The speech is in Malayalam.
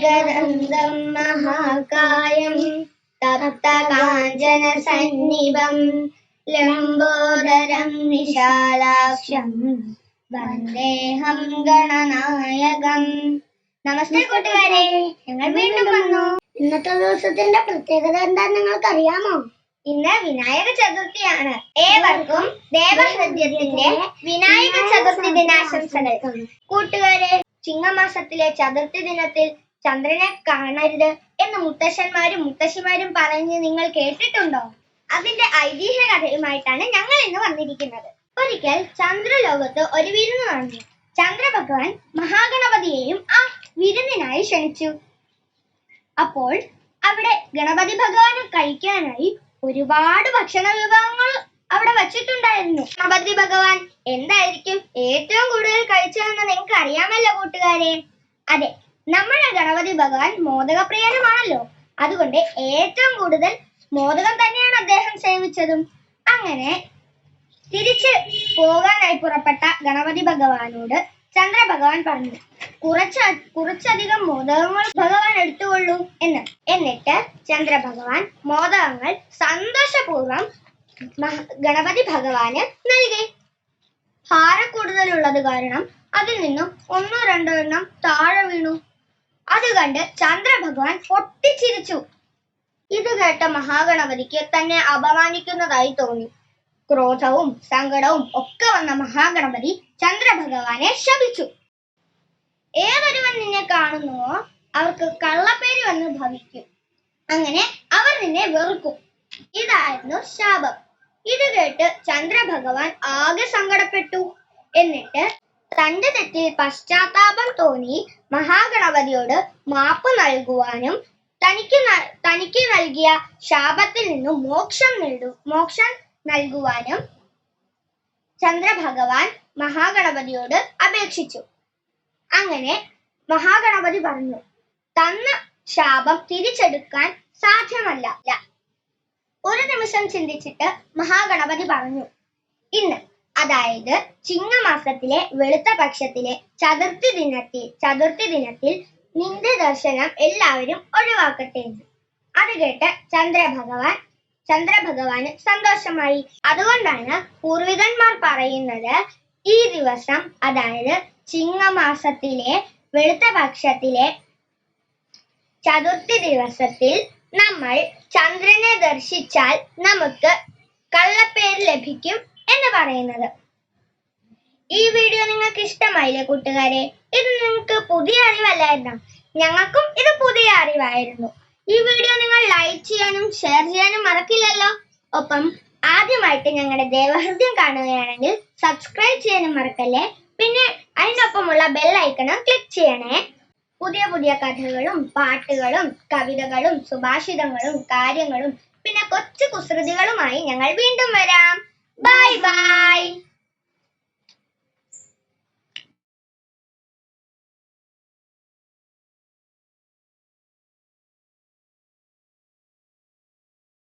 ഗദന്തം മഹാകായം തപ്തകാഞ്ചന സന്നിഭം ലംബോദരം വിശാലാക്ഷം വന്ദേഹം ഗണനായകം. നമസ്തേ കൂട്ടുകാരെ ഞങ്ങൾ വീണ്ടും വന്നു. ഇന്നത്തെ ദിവസത്തിന്റെ പ്രത്യേകത എന്താ നിങ്ങൾക്ക് അറിയാമോ ഇന്ന് വിനായക ചതുർത്ഥിയാണ്. ഏവർക്കും ദേവഹൃദ്യത്തിന്റെ വിനായക ചതുർത്ഥി ദിനാശംസകൾ. കൂട്ടുകാരെ ചിങ്ങമാസത്തിലെ ചതുർത്ഥി ദിനത്തിൽ ചന്ദ്രനെ കാണരുത് എന്ന് മുത്തശ്ശന്മാരും മുത്തശ്ശിമാരും പറഞ്ഞ് നിങ്ങൾ കേട്ടിട്ടുണ്ടോ? അതിന്റെ ഐതിഹ്യ കഥയുമായിട്ടാണ് ഞങ്ങൾ ഇന്ന് വന്നിരിക്കുന്നത്. ഒരിക്കൽ ചന്ദ്രലോകത്ത് ഒരു വിരുന്ന് നടന്നു. ചന്ദ്രഭഗവാൻ മഹാഗണപതിയെയും ആ വിരുന്നിനായി ക്ഷണിച്ചു. അപ്പോൾ അവിടെ ഗണപതി ഭഗവാന് കഴിക്കാനായി ഒരുപാട് ഭക്ഷണ വിഭവങ്ങൾ അവിടെ വച്ചിട്ടുണ്ടായിരുന്നു. ഗണപതി ഭഗവാൻ എന്തായിരിക്കും ഏറ്റവും കൂടുതൽ കഴിച്ചതെന്ന് നിങ്ങൾക്ക് അറിയാമല്ലോ കൂട്ടുകാരെ? അതെ നമ്മുടെ ഗണപതി ഭഗവാൻ മോദകപ്രിയനുമാണല്ലോ. അതുകൊണ്ട് ഏറ്റവും കൂടുതൽ മോദകം തന്നെയാണ് അദ്ദേഹം സേവിച്ചതും. അങ്ങനെ തിരിച്ച് പോകാനായി പുറപ്പെട്ട ഗണപതി ഭഗവാനോട് ചന്ദ്ര ഭഗവാൻ പറഞ്ഞു കുറച്ച് കുറച്ചധികം മോദകങ്ങൾ ഭഗവാൻ എടുത്തുകൊള്ളൂ എന്ന്. എന്നിട്ട് ചന്ദ്ര ഭഗവാൻ മോദകങ്ങൾ സന്തോഷപൂർവം മഹ- ഗണപതി ഭഗവാന് നൽകി. ഭാരം കൂടുതലുള്ളത് കാരണം അതിൽ നിന്നും ഒന്നോ രണ്ടോ എണ്ണം താഴെ വീണു. അത് കണ്ട് ചന്ദ്രഭഗവാൻ പൊട്ടിച്ചിരിച്ചു. ഇത് കേട്ട മഹാഗണപതിക്ക് തന്നെ അപമാനിക്കുന്നതായി തോന്നി. ക്രോധവും സങ്കടവും ഒക്കെ വന്ന മഹാഗണപതി ചന്ദ്രഭഗവാനെ ശപിച്ചു. ഏതൊരുവൻ നിന്നെ കാണുന്നുവോ അവർക്ക് കള്ളപ്പേര് വന്ന് ഭവിക്കും. അങ്ങനെ അവർ നിന്നെ വെറുക്കും. ഇതായിരുന്നു ശാപം. ഇത് കേട്ട് ചന്ദ്രഭഗവാൻ ആകെ സങ്കടപ്പെട്ടു. എന്നിട്ട് തന്റെ തെറ്റിൽ പശ്ചാത്താപം തോന്നി മഹാഗണപതിയോട് മാപ്പ് നൽകുവാനും തനിക്ക് തനിക്ക് നൽകിയ ശാപത്തിൽ നിന്നും മോക്ഷം നേടു മോക്ഷം നൽകുവാനും ചന്ദ്രഭഗവാൻ മഹാഗണപതിയോട് അപേക്ഷിച്ചു. അങ്ങനെ മഹാഗണപതി പറഞ്ഞു തന്ന ശാപം തിരിച്ചെടുക്കാൻ സാധ്യമല്ല. ഒരു നിമിഷം ചിന്തിച്ചിട്ട് മഹാഗണപതി പറഞ്ഞു ഇന്ന് അതായത് ചിങ്ങമാസത്തിലെ വെളുത്ത പക്ഷത്തിലെ ചതുർത്ഥി ദിനത്തിൽ ചതുർത്ഥി ദിനത്തിൽ നിന്റെ ദർശനം എല്ലാവരും ഒഴിവാക്കട്ടെ അത് കേട്ട് ചന്ദ്രഭഗവാൻ ചന്ദ്രഭഗവാന് സന്തോഷമായി. അതുകൊണ്ടാണ് പൂർവികന്മാർ പറയുന്നത് ഈ ദിവസം അതായത് ചിങ്ങമാസത്തിലെ വെളുത്ത പക്ഷത്തിലെ ചതുർത്ഥി ദിവസത്തിൽ നമ്മൾ ചന്ദ്രനെ ദർശിച്ചാൽ നമുക്ക് കള്ളപ്പേര് ലഭിക്കും. പറയുന്നത്. ഈ വീഡിയോ നിങ്ങൾക്ക് ഇഷ്ടമായില്ലേ കൂട്ടുകാരെ? ഇത് നിങ്ങൾക്ക് പുതിയ അറിവല്ലായിരുന്നോ? ഞങ്ങൾക്കും ഇത് പുതിയ അറിവായിരുന്നു. ഈ വീഡിയോ നിങ്ങൾ ലൈക്ക് ചെയ്യാനും ഷെയർ ചെയ്യാനും മറക്കില്ലല്ലോ. ഒപ്പം ആദ്യമായിട്ട് ഞങ്ങളുടെ ദേവഹൃദയം കാണുകയാണെങ്കിൽ സബ്സ്ക്രൈബ് ചെയ്യാനും മറക്കല്ലേ? പിന്നെ അതിനൊപ്പമുള്ള ബെൽ ഐക്കണും ക്ലിക്ക് ചെയ്യണേ. പുതിയ പുതിയ കഥകളും പാട്ടുകളും കവിതകളും സുഭാഷിതങ്ങളും കാര്യങ്ങളും പിന്നെ കൊച്ചു കുസൃതികളുമായി ഞങ്ങൾ വീണ്ടും വരാം. Bye bye.